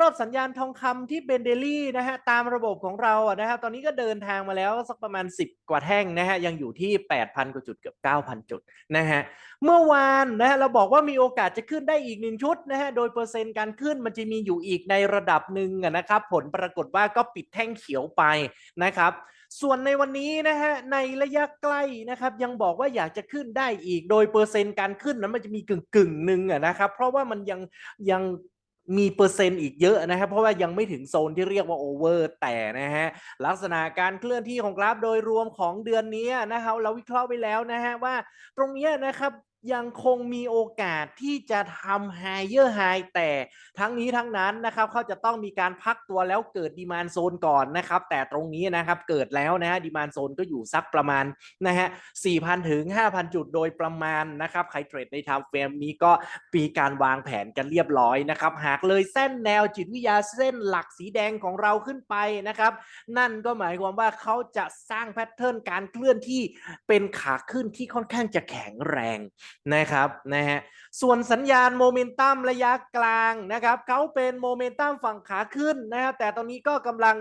รอบสัญญาณทองคำที่เป็นเดลี่นะฮะตามระบบของเราอะนะครับตอนนี้ก็เดินทางมาแล้วสักประมาณ 10 กว่าแท่งนะฮะยังอยู่ที่ 8,000 กว่าจุดเกือบ 9,000 จุดนะฮะเมื่อวานนะฮะเราบอกว่ามีโอกาสจะขึ้นได้อีกหนึ่งชุดนะฮะโดยเปอร์เซ็นต์การขึ้นมันจะมีอยู่อีกในระดับหนึ่งนะครับผลปรากฏว่าก็ปิดแท่งเขียวไปนะครับส่วนในวันนี้นะฮะในระยะใกล้นะครับยังบอกว่าอยากจะขึ้นได้อีก โดยเปอร์เซ็นต์การขึ้นนั้นมันจะมีกึ่งกึ่งหนึ่งนะครับเพราะว่ามันยังยัง มีเปอร์เซ็นต์อีกเยอะนะครับ เพราะว่ายังไม่ถึงโซนที่เรียกว่าโอเวอร์แต่นะฮะลักษณะการเคลื่อนที่ของกราฟโดยรวมของเดือนนี้นะครับเราวิเคราะห์ไปแล้วนะฮะว่าตรงนี้นะครับยังคงมีโอกาสที่จะทำ higher high แต่ทั้งนี้ทั้งนั้นนะครับเขาจะต้องมีการพักตัวแล้วเกิดดีมานโซนก่อนนะครับ แต่ตรงนี้นะครับเกิดแล้วนะฮะดีมานโซนก็อยู่สักประมาณนะฮะ4,000 ถึง 5,000 จุดโดยประมาณนะครับ ใครเทรดในไทม์เฟรมนี้ก็มีการวางแผนกันเรียบร้อยนะครับ หากเลยเส้นแนวจิตวิทยาเส้นหลักสีแดงของเราขึ้นไปนะครับ นั่นก็หมายความว่าเขาจะสร้างแพทเทิร์นการเคลื่อนที่เป็นขาขึ้นที่ค่อนข้างจะแข็งแรงนะครับนะฮะส่วนสัญญาณโมเมนตัมระยะกลางนะครับเขาเป็นโมเมนตัมฝั่งขาขึ้นนะครับแต่ตอนนี้ก็กำลัง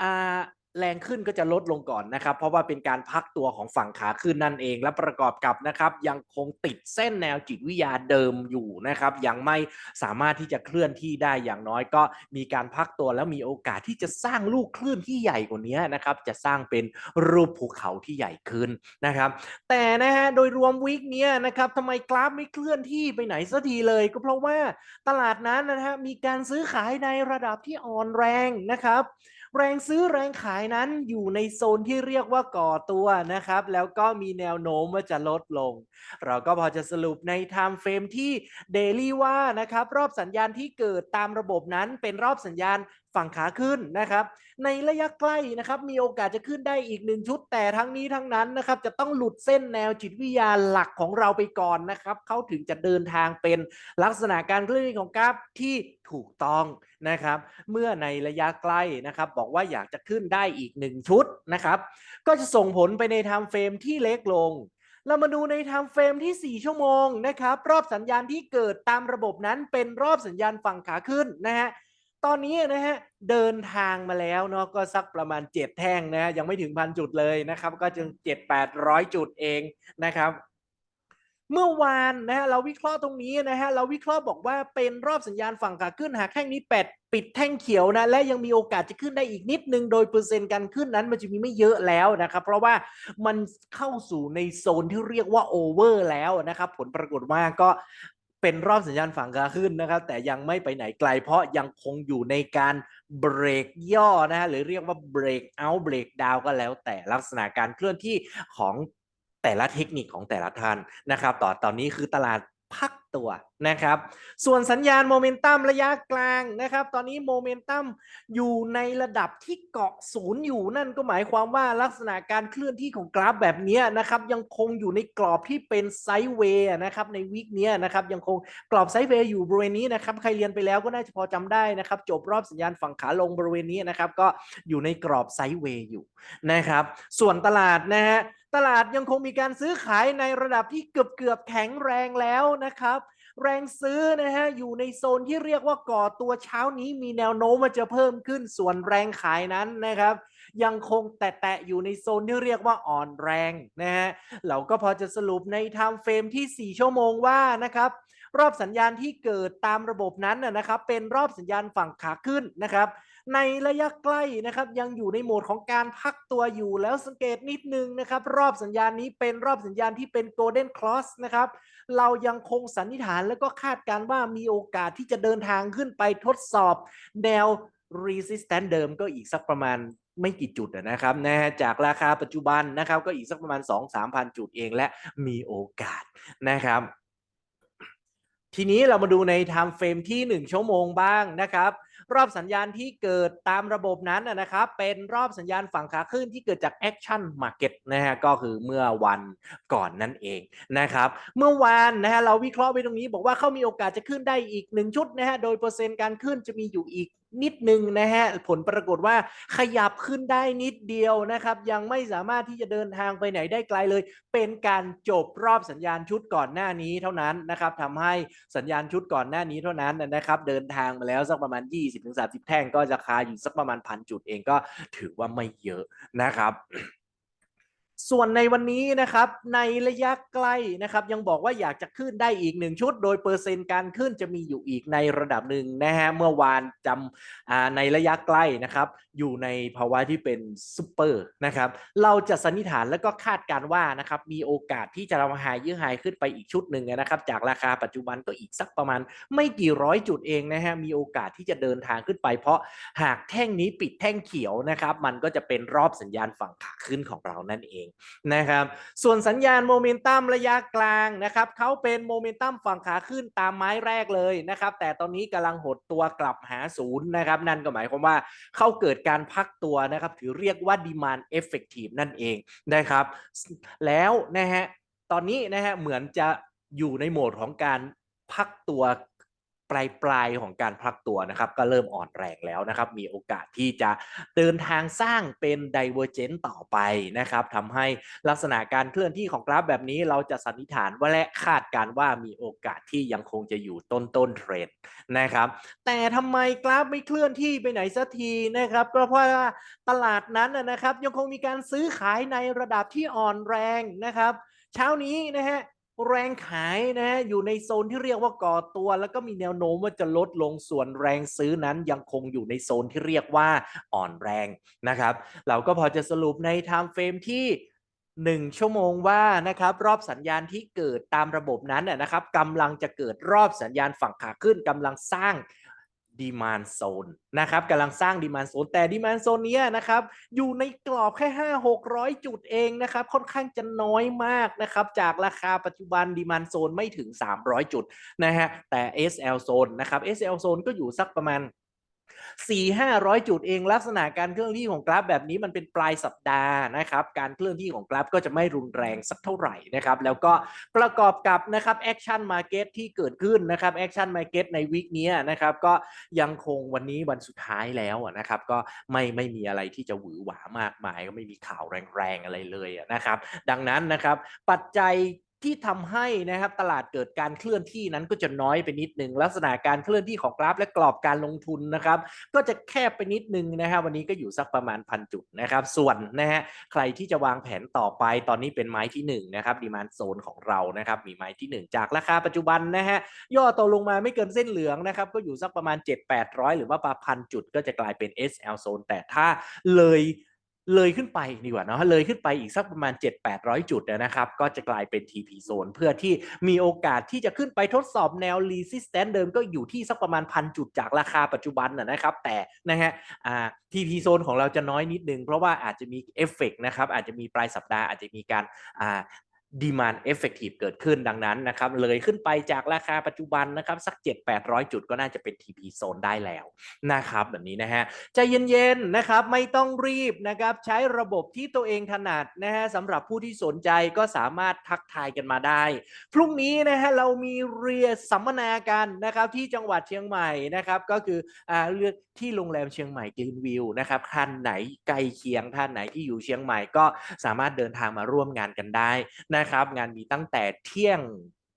อ่า แรงขึ้นก็จะลดลงก่อนนะครับ เพราะว่าเป็นการพักตัวของฝั่งขาขึ้นนั่นเอง และประกอบกับนะครับ ยังคงติดเส้นแนวจิตวิทยาเดิมอยู่นะครับ ยังไม่สามารถที่จะเคลื่อนที่ได้อย่างน้อยก็มีการพักตัวแล้วมีโอกาสที่จะสร้างลูกคลื่นที่ใหญ่กว่านี้นะครับ จะสร้างเป็นรูปภูเขาที่ใหญ่ขึ้นนะครับ แต่นะฮะโดยรวมวีคเนี้ยนะครับทำไมกราฟไม่เคลื่อนที่ไปไหนสักทีเลย ก็เพราะว่าตลาดนั้นนะฮะมีการซื้อขายในระดับที่อ่อนแรงนะครับ แรงซื้อแรงขายนั้นอยู่ในโซนที่เรียกว่าก่อตัวนะครับ แล้วก็มีแนวโน้มว่าจะลดลง เราก็พอจะสรุปในไทม์เฟรมที่เดลี่ว่านะครับ รอบสัญญาณที่เกิดตามระบบนั้นเป็นรอบสัญญาณ ฝั่งขาขึ้นนะครับ ในระยะใกล้นะครับ มีโอกาสจะขึ้นได้อีกหนึ่งชุด แต่ทั้งนี้ทั้งนั้นนะครับ จะต้องหลุดเส้นแนวจิตวิทยาหลักของเราไปก่อนนะครับ เขาถึงจะเดินทางเป็นลักษณะการเคลื่อนที่ของกราฟที่ถูกต้องนะครับ เมื่อในระยะใกล้นะครับ บอกว่าอยากจะขึ้นได้อีกหนึ่งชุดนะครับ ก็จะส่งผลไปในไทม์เฟรมที่เล็กลงเรามาดูในไทม์เฟรมที่ 4 ชั่วโมงนะครับ รอบสัญญาณที่เกิดตามระบบนั้นเป็นรอบสัญญาณฝั่งขาขึ้นนะฮะ ตอนนี้นะฮะเดินทางมาแล้วเนาะก็สักประมาณ 7 แท่งนะฮะยังไม่ถึงพันจุดเลยนะครับ ก็จึง7 8 0 0 จุดเองนะครับ เมื่อวานนะฮะเราวิเคราะห์ตรงนี้นะฮะเราวิเคราะห์บอกว่าเป็นรอบสัญญาณฝั่งขาขึ้นหากแท่งนี้แปดปิดแท่งเขียวนะและยังมีโอกาสจะขึ้นได้อีกนิดนึงโดยเปอร์เซ็นต์การขึ้นนั้นมันจะมีไม่เยอะแล้วนะครับ เพราะว่ามันเข้าสู่ในโซนที่เรียกว่าโอเวอร์แล้วนะครับผลปรากฏว่าก็ เป็นรอบสัญญาณฝั่งขาขึ้นนะครับ แต่ยังไม่ไปไหนไกล เพราะยังคงอยู่ในการเบรกย่อนะฮะหรือเรียกว่าเบรกเอาเบรกดาวก็แล้ว แต่ลักษณะการเคลื่อนที่ของแต่ละเทคนิคของแต่ละท่านนะครับ ต่อตอนนี้คือตลาดพัก ตัวนะครับ ส่วนสัญญาณโมเมนตัมระยะกลางนะครับ ตอนนี้โมเมนตัมอยู่ในระดับที่เกาะศูนย์อยู่นั่นก็หมายความว่าลักษณะการเคลื่อนที่ของกราฟแบบนี้นะครับ ยังคงอยู่ในกรอบที่เป็นไซด์เวย์นะครับในวีคนี้นะครับยังคงกรอบไซด์เวย์อยู่บริเวณนี้นะครับใครเรียนไปแล้วก็น่าจะพอจำได้นะครับ จบรอบสัญญาณฝั่งขาลงบริเวณนี้นะครับ ก็อยู่ในกรอบไซด์เวย์อยู่นะครับ ส่วนตลาดนะฮะตลาดยังคงมีการซื้อขายในระดับที่เกือบเกือบแข็งแรงแล้วนะครับแรงซื้อนะฮะอยู่ในโซนที่เรียกว่าก่อตัวเช้านี้มีแนวโน้มว่าจะเพิ่มขึ้นส่วนแรงขายนั้นนะครับ ยังคงแตะๆอยู่ในโซนที่เรียกว่าอ่อนแรงนะฮะเราก็พอจะสรุปในไทม์เฟรมที่ 4 ชั่วโมงว่านะครับ รอบสัญญาณที่เกิดตามระบบนั้นนะครับ เป็นรอบสัญญาณฝั่งขาขึ้นนะครับ ในระยะใกล้นะครับ ยังอยู่ในโหมดของการพักตัวอยู่แล้วสังเกตนิดนึงนะครับ รอบสัญญาณนี้เป็นรอบสัญญาณที่เป็น Golden Cross นะครับ เรายังคงสันนิษฐานแล้วก็คาดการว่ามีโอกาสที่จะเดินทางขึ้นไปทดสอบแนว resistance เดิมก็อีกสักประมาณไม่กี่จุดนะครับนะฮะจากราคาปัจจุบันนะครับ ก็อีกสักประมาณ 2-3พันจุดเองและมีโอกาสนะครับ ทีนี้เรามาดูในไทม์เฟรมที่ 1 ชั่วโมงบ้างนะครับ รอบสัญญาณที่เกิดตามระบบนั้นนะครับ เป็นรอบสัญญาณฝั่งขาขึ้นที่เกิดจากแอคชั่นมาร์เก็ตนะฮะก็คือเมื่อวันก่อนนั่นเองนะครับ เมื่อวานนะฮะเราวิเคราะห์ไปตรงนี้บอกว่าเขามีโอกาสจะขึ้นได้อีกหนึ่งชุดนะฮะโดยเปอร์เซ็นต์การขึ้นจะมีอยู่อีก นิดนึงนะฮะผลปรากฏว่าขยับขึ้นได้นิดเดียวนะครับ ยังไม่สามารถที่จะเดินทางไปไหนได้ไกลเลย เป็นการจบรอบสัญญาณชุดก่อนหน้านี้เท่านั้นนะครับทำให้สัญญาณชุดก่อนหน้านี้เท่านั้นนะครับ เดินทางมาแล้วสักประมาณ 20-30 แท่งก็จะคาอยู่สักประมาณพันจุดเองก็ถือว่าไม่เยอะนะครับ ส่วนในวันนี้นะครับในระยะใกล้นะครับ ยังบอกว่าอยากจะขึ้นได้อีกหนึ่งชุด โดยเปอร์เซ็นต์การขึ้นจะมีอยู่อีกในระดับหนึ่งนะฮะเมื่อวานจำในระยะใกล้นะครับ อยู่ในภาวะที่เป็นซูเปอร์นะครับ เราจะสันนิษฐานแล้วก็คาดการว่านะครับมีโอกาสที่จะเราหายยื้อหายขึ้นไปอีกชุดหนึ่งนะครับ จากราคาปัจจุบันก็อีกสักประมาณ ไม่กี่ร้อยจุดเองนะฮะมีโอกาสที่จะเดินทางขึ้นไป เพราะหากแท่งนี้ปิดแท่งเขียวนะครับ มันก็จะเป็นรอบสัญญาณฝั่งขาขึ้นของเรานั่นเองนะครับ ส่วนสัญญาณโมเมนตัมระยะกลางนะครับเขาเป็นโมเมนตัมฝั่งขาขึ้นตามไม้แรกเลยนะครับ แต่ตอนนี้กำลังหดตัวกลับหาศูนย์นะครับ นั่นก็หมายความว่าเข้าเกิดการพักตัวนะครับ ถือเรียกว่า demand effective นั่นเองนะครับ แล้วนะฮะตอนนี้นะฮะเหมือนจะอยู่ในโหมดของการพักตัว ปลายปลายๆของการพักตัวนะครับ ก็เริ่มอ่อนแรงแล้วนะครับ มีโอกาสที่จะเดินทางสร้างเป็น divergent ต่อไปนะครับทำให้ลักษณะการเคลื่อนที่ของกราฟแบบนี้เราจะสันนิษฐานว่าและคาดการ์ว่ามีโอกาสที่ยังคงจะอยู่ต้นต้นเทรนด์นะครับ แต่ทำไมกราฟไม่เคลื่อนที่ไปไหนสักทีนะครับก็เพราะว่าตลาดนั้นนะครับ ยังคงมีการซื้อขายในระดับที่อ่อนแรงนะครับ เช้านี้นะฮะ แรงขายนะฮะอยู่ในโซนที่เรียกว่าก่อตัว แล้วก็มีแนวโน้มว่าจะลดลงส่วนแรงซื้อนั้นยังคงอยู่ในโซนที่เรียกว่าอ่อนแรงนะครับ เราก็พอจะสรุปในไทม์เฟรมที่1ชั่วโมงว่านะครับรอบสัญญาณที่เกิดตามระบบนั้นนะครับกำลังจะเกิดรอบสัญญาณฝั่งขาขึ้นกำลังสร้าง ดีมานโซนนะครับกำลังสร้างดีมานโซนแต่ดีมานโซนเนี้ยนะครับอยู่ในกรอบแค่ 5 600 จุดเองนะครับค่อนข้างจะน้อยมากนะครับจากราคาปัจจุบันดีมานโซนไม่ถึง 300 จุดนะฮะแต่ SL โซนนะครับ SL โซนก็อยู่สักประมาณ สี่ห้าร้อยจุดเองลักษณะการเคลื่อนที่ของกราฟแบบนี้มันเป็นปลายสัปดาห์นะครับการเคลื่อนที่ของกราฟก็จะไม่รุนแรงสักเท่าไหร่นะครับแล้วก็ประกอบกับนะครับแอคชั่นมาเก็ตที่เกิดขึ้นนะครับแอคชั่นมาเก็ตในวีคนี้นะครับก็ยังคงวันนี้วันสุดท้ายแล้วนะครับก็ไม่ไม่มีอะไรที่จะหวือหวามากมาย ก็ไม่มีข่าวแรงๆอะไรเลยนะครับดังนั้นนะครับปัจจัย ที่ทำให้นะครับตลาดเกิดการเคลื่อนที่นั้นก็จะน้อยไปนิดหนึ่งลักษณะการเคลื่อนที่ของกราฟและกรอบการลงทุนนะครับ ก็จะแคบไปนิดนึงนะฮะวันนี้ก็อยู่สักประมาณพันจุดนะครับ ส่วนนะฮะใครที่จะวางแผนต่อไปตอนนี้เป็นไม้ที่1นะครับดีมานโซนของเรานะครับมีไม้ที่ 1 จากราคาปัจจุบันนะฮะย่อตัวลงมาไม่เกินเส้นเหลืองนะครับก็อยู่สักประมาณ 7-800 หรือว่าประพันจุดก็จะกลายเป็น SL โซนแต่ถ้าเลย เลยขึ้นไปดีกว่าเนาะเลยขึ้นไปอีกสักประมาณ 7-800 จุดนะครับ ก็จะกลายเป็น TP zone เพื่อที่มีโอกาสที่จะขึ้นไปทดสอบแนว resistance เดิมก็อยู่ที่สักประมาณพันจุดจากราคาปัจจุบันนะครับ แต่นะฮะ TP zone ของเราจะน้อยนิดนึง เพราะว่าอาจจะมีเอฟเฟกนะครับ อาจจะมีปลายสัปดาห์อาจจะมีการ อ่า demand effective เกิดขึ้นดังนั้นนะครับเลยขึ้นไปจากราคาปัจจุบันนะครับสัก 7-800 จุดก็น่าจะเป็น TP โซนได้แล้วนะครับแบบนี้นะฮะใจเย็นๆนะครับไม่ต้องรีบนะครับใช้ระบบที่ตัวเองถนัดนะฮะสำหรับผู้ที่สนใจก็สามารถทักทายกันมาได้ พรุ่งนี้นะฮะเรามีเรียสัมมนากันนะครับที่จังหวัดเชียงใหม่นะครับก็คืออ่าเลือกที่โรงแรมเชียงใหม่กรีนวิวนะครับท่านไหนใกล้เคียงท่านไหนที่อยู่เชียงใหม่ก็สามารถเดินทางมาร่วมงานกันได้นะครับ งานมีตั้งแต่เที่ยง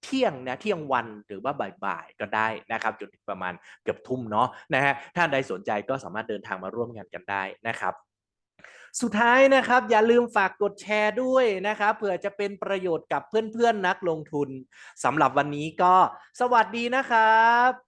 เที่ยงนะเที่ยงวันหรือว่าบ่ายๆก็ได้นะครับจนถึงประมาณเกือบทุ่มเนาะนะฮะถ้าใดสนใจก็สามารถเดินทางมาร่วมงานกันได้นะครับสุดท้ายนะครับ อย่าลืมฝากกดแชร์ด้วยนะครับเผื่อจะเป็นประโยชน์กับเพื่อนๆนักลงทุนสำหรับวันนี้ก็สวัสดีนะครับ